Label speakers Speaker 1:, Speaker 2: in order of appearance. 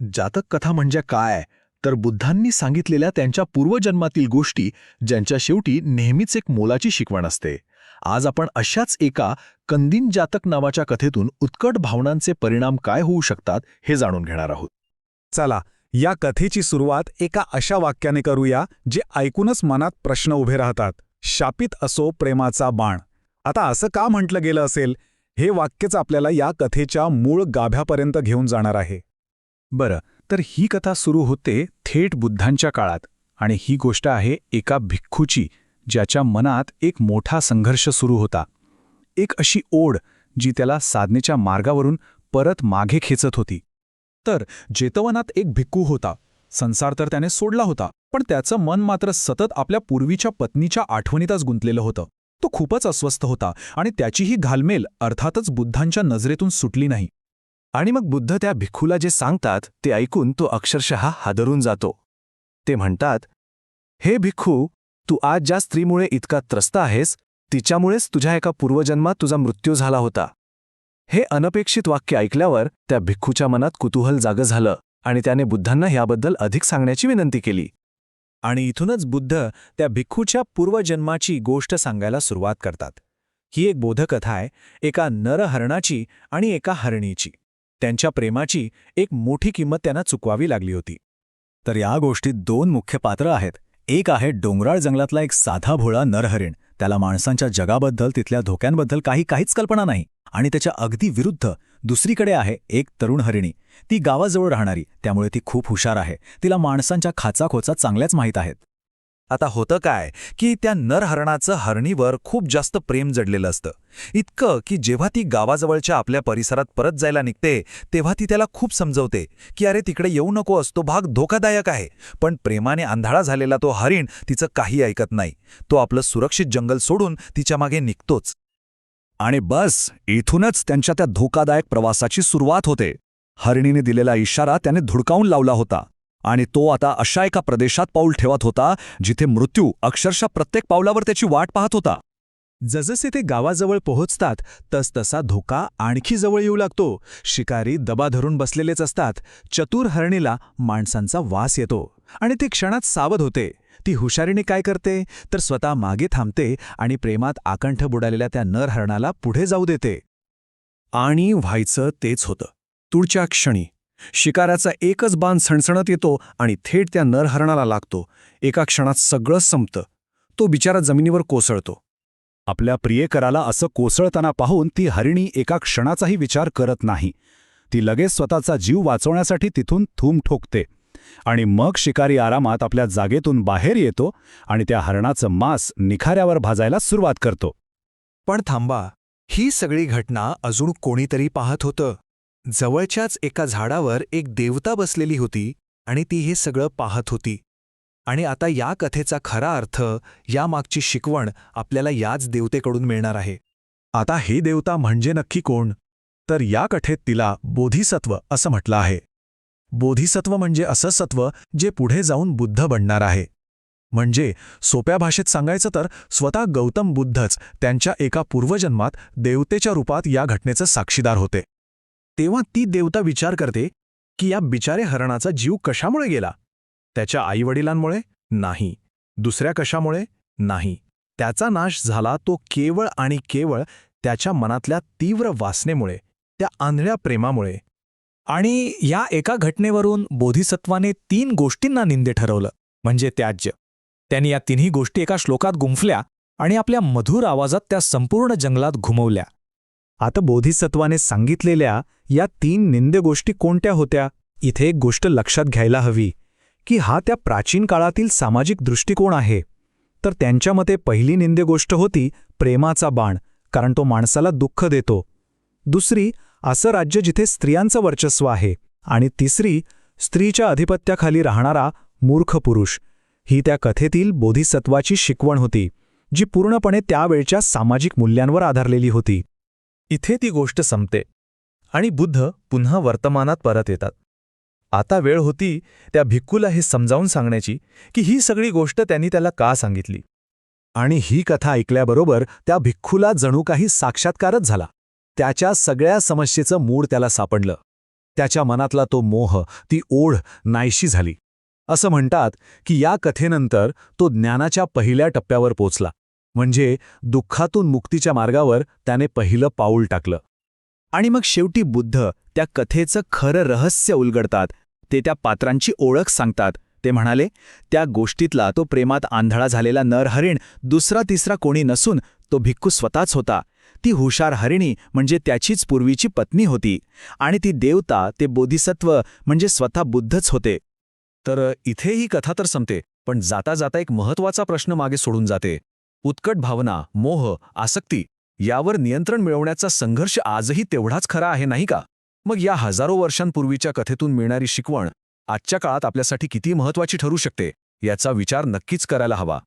Speaker 1: जातक कथा म्हणजे काय? तर बुद्धांनी सांगितलेल्या त्यांच्या पूर्वजन्मातील गोष्टी ज्यांच्या शेवटी नेहमीच एक मोलाची शिकवण असते. आज आपण अशाच एका कंदीन जातक नावाच्या कथेतून उत्कट भावनांचे परिणाम काय होऊ शकतात हे जाणून घेणार आहोत.
Speaker 2: चला या कथेची सुरुवात एका अशा वाक्याने करूया जे ऐकूनच मनात प्रश्न उभे राहतात. शापित असो प्रेमाचा बाण. आता असं का म्हटलं गेलं असेल? हे वाक्यच आपल्याला या कथेच्या मूळ गाभ्यापर्यंत घेऊन जाणार आहे. बरं तर ही कथा सुरू होते थेट बुद्धांच्या काळात आणि ही गोष्ट आहे एका भिक्खूची ज्याच्या मनात एक मोठा संघर्ष सुरू होता. एक अशी ओढ जी त्याला साधनेच्या मार्गावरून परत मागे खेचत होती. तर जेतवनात एक भिक्खू होता. संसार तर त्याने सोडला होता पण त्याचं मन मात्र सतत आपल्या पूर्वीच्या पत्नीच्या आठवणीतच गुंतलेलं होतं. तो खूपच अस्वस्थ होता आणि त्याची ही घालमेल अर्थातच बुद्धांच्या नजरेतून सुटली नाही. आणि मग बुद्ध त्या भिक्खूला जे सांगतात ते ऐकून तो अक्षरशः हादरून जातो. ते म्हणतात हे भिक्खू तू आज ज्या स्त्रीमुळे इतका त्रस्त आहेस तिच्यामुळेच तुझ्या एका पूर्वजन्मात तुझा मृत्यू झाला होता. हे अनपेक्षित वाक्य ऐकल्यावर त्या भिक्खूच्या मनात कुतूहल जागं झालं आणि त्याने बुद्धांना याबद्दल अधिक सांगण्याची विनंती केली. आणि इथूनच बुद्ध त्या भिक्खूच्या पूर्वजन्माची गोष्ट सांगायला सुरुवात करतात. ही एक बोधकथा आहे एका नरहरणाची आणि एका हरणीची. त्यांच्या प्रेमाची एक मोठी किंमत त्यांना चुकवावी लागली होती. तर या गोष्टीत दोन मुख्य पात्र आहेत. एक आहे डोंगराळ जंगलातला एक साधा भोळा नरहरिण. त्याला माणसांच्या जगाबद्दल तिथल्या धोक्यांबद्दल काही काहीच कल्पना नाही. आणि त्याच्या अगदी विरुद्ध दुसरीकडे आहे एक तरुण हरिणी. ती गावाजवळ राहणारी त्यामुळे ती खूप हुशार आहे. तिला माणसांच्या खाचाखोचा चांगल्याच माहीत आहेत. आता होतं काय की त्या नरहरणाचं हरणीवर खूप जास्त प्रेम जडलेलं असतं. इतकं की जेव्हा ती गावाजवळच्या आपल्या परिसरात परत जायला निघते तेव्हा ती त्याला खूप समजवते की अरे तिकडे येऊ नको असतो भाग धोकादायक आहे. पण प्रेमाने आंधळा झालेला तो हरिण तिचं काही ऐकत नाही. तो आपलं सुरक्षित जंगल सोडून तिच्यामागे निघतोच. आणि बस इथूनच त्यांच्या त्या धोकादायक प्रवासाची सुरुवात होते. हरिणीने दिलेला इशारा त्याने धुडकावून लावला होता. आणि तो आता अशा एका प्रदेशात पाऊल ठेवत होता जिथे मृत्यू अक्षरशः प्रत्येक पावलावर त्याची वाट पाहत होता. जसजसे ते गावाजवळ पोहोचतात तसतसा धोका आणखी जवळ येऊ लागतो. शिकारी दबा धरून बसलेलेच असतात. चतुर हरणीला माणसांचा वास येतो. आणि ती क्षणात सावध होते. ती हुशारीने काय करते? तर स्वतः मागे थांबते आणि प्रेमात आकंठ बुडालेल्या त्या नरहरणाला पुढे जाऊ देते. आणि व्हायचं तेच होतं. तुळच्या क्षणी शिकाऱ्याचा एकच बाण सणसणत येतो आणि थेट त्या नरहरणाला लागतो. एका क्षणात सगळं संपतं. तो बिचारा जमिनीवर कोसळतो. आपल्या प्रियकराला असं कोसळताना पाहून ती हरिणी एका क्षणाचाही विचार करत नाही. ती लगेच स्वतःचा जीव वाचवण्यासाठी तिथून थूम ठोकते. आणि मग शिकारी आरामात आपल्या जागेतून बाहेर येतो आणि त्या हरणाचं मांस निखाऱ्यावर भाजायला सुरुवात करतो. पण थांबा ही सगळी घटना अजून कोणीतरी पाहत होतं. जवळच्याच एका झाडावर एक देवता बसलेली होती आणि ती हे सगळं पाहत होती. आणि आता या कथेचा खरा अर्थ यामागची शिकवण आपल्याला याच देवतेकडून मिळणार आहे. आता हे देवता म्हणजे नक्की कोण? तर या कथेत तिला बोधिसत्व असं म्हटलं आहे. बोधिसत्व म्हणजे असं सत्व जे पुढे जाऊन बुद्ध बनणार आहे. म्हणजे सोप्या भाषेत सांगायचं तर स्वतः गौतम बुद्धच त्यांच्या एका पूर्वजन्मात देवतेच्या रूपात या घटनेचं साक्षीदार होते. तेव्हा ती देवता विचार करते की या बिचारे हरणाचा जीव कशामुळे गेला? त्याच्या आईवडिलांमुळे नाही. दुसऱ्या कशामुळे नाही. त्याचा नाश झाला तो केवळ आणि केवळ त्याच्या मनातल्या तीव्र वासनेमुळे त्या आंधळ्या प्रेमामुळे. आणि या एका घटनेवरून बोधिसत्वाने तीन गोष्टींना निंदे ठरवलं म्हणजे त्याज्य. त्यांनी या तिन्ही गोष्टी एका श्लोकात गुंफल्या आणि आपल्या मधुर आवाजात त्या संपूर्ण जंगलात घुमवल्या. आता बोधिसत्वाने सांगितलेल्या या तीन निंद्य गोष्टी कोणत्या होत्या? इथे एक गोष्ट लक्षात घ्यायला हवी की हा त्या प्राचीन काळातील सामाजिक दृष्टिकोन आहे. तर त्यांच्या मते पहिली निंद्य गोष्ट होती प्रेमाचा बाण कारण तो माणसाला दुःख देतो. दुसरी असं राज्य जिथे स्त्रियांचं वर्चस्व आहे. आणि तिसरी स्त्रीच्या अधिपत्याखाली राहणारा मूर्ख पुरुष. ही त्या कथेतील बोधिसत्वाची शिकवण होती जी पूर्णपणे त्यावेळच्या सामाजिक मूल्यांवर आधारलेली होती. इथे ती गोष्ट संपते. आणि बुद्ध पुन्हा वर्तमानात परत येतात. आता वेळ होती त्या भिक्खूला हे समजावून सांगण्याची की ही सगळी गोष्ट त्यांनी त्याला का सांगितली? आणि ही कथा ऐकल्याबरोबर त्या भिक्खूला जणू काही साक्षात्कारच झाला. त्याच्या सगळ्या समस्येचं मूळ त्याला सापडलं. त्याच्या मनातला तो मोह ती ओढ नाहीशी झाली. असं म्हणतात की या कथेनंतर तो ज्ञानाच्या पहिल्या टप्प्यावर पोचला. म्हणजे दुःखातून मुक्तीच्या मार्गावर त्याने पहिलं पाऊल टाकलं.
Speaker 3: आणि मग शेवटी बुद्ध त्या कथेचं खरं रहस्य उलगडतात ते त्या पात्रांची ओळख सांगतात. ते म्हणाले त्या गोष्टीतला तो प्रेमात आंधळा झालेला नरहरिण दुसरा तिसरा कोणी नसून तो भिक्खू स्वतःच होता. ती हुशार हरिणी म्हणजे त्याचीच पूर्वीची पत्नी होती आणि ती देवता ते बोधिसत्व म्हणजे स्वतः बुद्धच होते.
Speaker 1: तर इथे ही कथा तर संपते पण जाता जाता एक महत्त्वाचा प्रश्न मागे सोडून जाते. उत्कट भावना मोह आसक्ती यावर नियंत्रण मिळवण्याचा संघर्ष आजही तेवढाच खरा आहे नाही का? मग या हजारो वर्षांपूर्वीच्या कथेतून मिळणारी शिकवण आजच्या काळात आपल्यासाठी किती महत्वाची ठरू शकते याचा विचार नक्कीच करायला हवा.